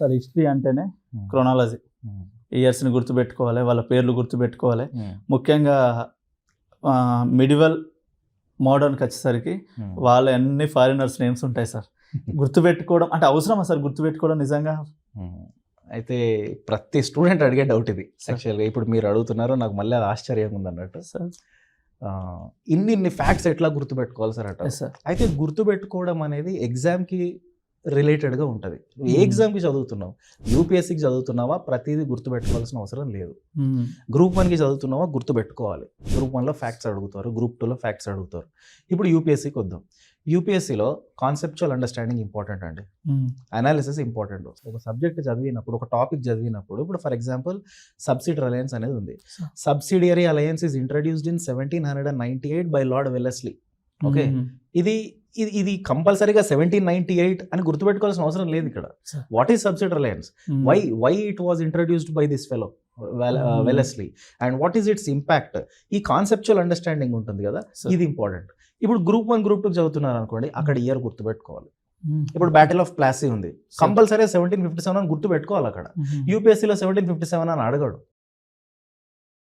Sir history అంటేనే chronology. ఇయర్స్ని గుర్తుపెట్టుకోవాలి వాళ్ళ పేర్లు గుర్తుపెట్టుకోవాలి. ముఖ్యంగా మిడివల్ మోడర్న్కి వచ్చేసరికి వాళ్ళ అన్ని ఫారినర్స్ నేమ్స్ ఉంటాయి సార్. గుర్తుపెట్టుకోవడం అంటే అవసరమా సార్ గుర్తుపెట్టుకోవడం నిజంగా? అయితే ప్రతి స్టూడెంట్ అడిగే డౌట్ ఇది యాక్చువల్గా. ఇప్పుడు మీరు అడుగుతున్నారు నాకు మళ్ళీ అది ఆశ్చర్యంగా ఉంది అన్నట్టు సార్ ఇన్ని ఇన్ని ఫ్యాక్ట్స్ ఎట్లా గుర్తుపెట్టుకోవాలి సార్ అట అయితే గుర్తుపెట్టుకోవడం అనేది ఎగ్జామ్కి రిలేటెడ్గా ఉంటుంది. ఏ Hmm. ఎగ్జామ్కి చదువుతున్నావు? యూపీఎస్సీకి చదువుతున్నావా? ప్రతిదీ గుర్తుపెట్టుకోవాల్సిన అవసరం లేదు. గ్రూప్ వన్కి చదువుతున్నావా? గుర్తుపెట్టుకోవాలి. గ్రూప్ వన్లో ఫ్యాక్ట్స్ అడుగుతారు. గ్రూప్ టూలో ఫ్యాక్ట్స్ అడుగుతారు. ఇప్పుడు యూపీఎస్సీకి వద్దాం. యూపీఎస్సీలో కాన్సెప్చువల్ అండర్స్టాండింగ్ ఇంపార్టెంట్ అండి. అనాలిసిస్ ఇంపార్టెంట్ ఒక సబ్జెక్ట్ చదివినప్పుడు ఒక టాపిక్ చదివినప్పుడు ఇప్పుడు ఫర్ ఎగ్జాంపుల్ సబ్సిడీ అలయన్స్ అనేది ఉంది. Subsidiary alliance is introduced in seventeen hundred and ninety eight by Lord Wellesley. Hmm. ఇది ఇది ఇది కంపల్సరీగా సెవెంటీన్ నైన్టీ ఎయిట్ అని గుర్తుపెట్టుకోవాల్సిన అవసరం లేదు ఇక్కడ. What is subsidy alliance hmm. Why why it was introduced by this fellow Hmm. Wellesley and what is its impact ఈ కాన్సెప్చువల్ అండర్స్టాండింగ్ ఉంటుంది కదా. ఇది ఇంపార్టెంట్ ఇప్పుడు గ్రూప్ వన్ గ్రూప్ టూ చదువుతున్నారు అనుకోండి అక్కడ ఇయర్ గుర్తుపెట్టుకోవాలి మ్మ్. ఇప్పుడు బ్యాటిల్ ఆఫ్ ప్లాసీ ఉంది. కంపల్సరీ సెవెంటీన్ ఫిఫ్టీ సెవెన్ అని గుర్తు పెట్టుకోవాలి అక్కడ. యూపీఎస్సీలో సెవెంటీన్ ఫిఫ్టీ సెవెన్ అని అడగడు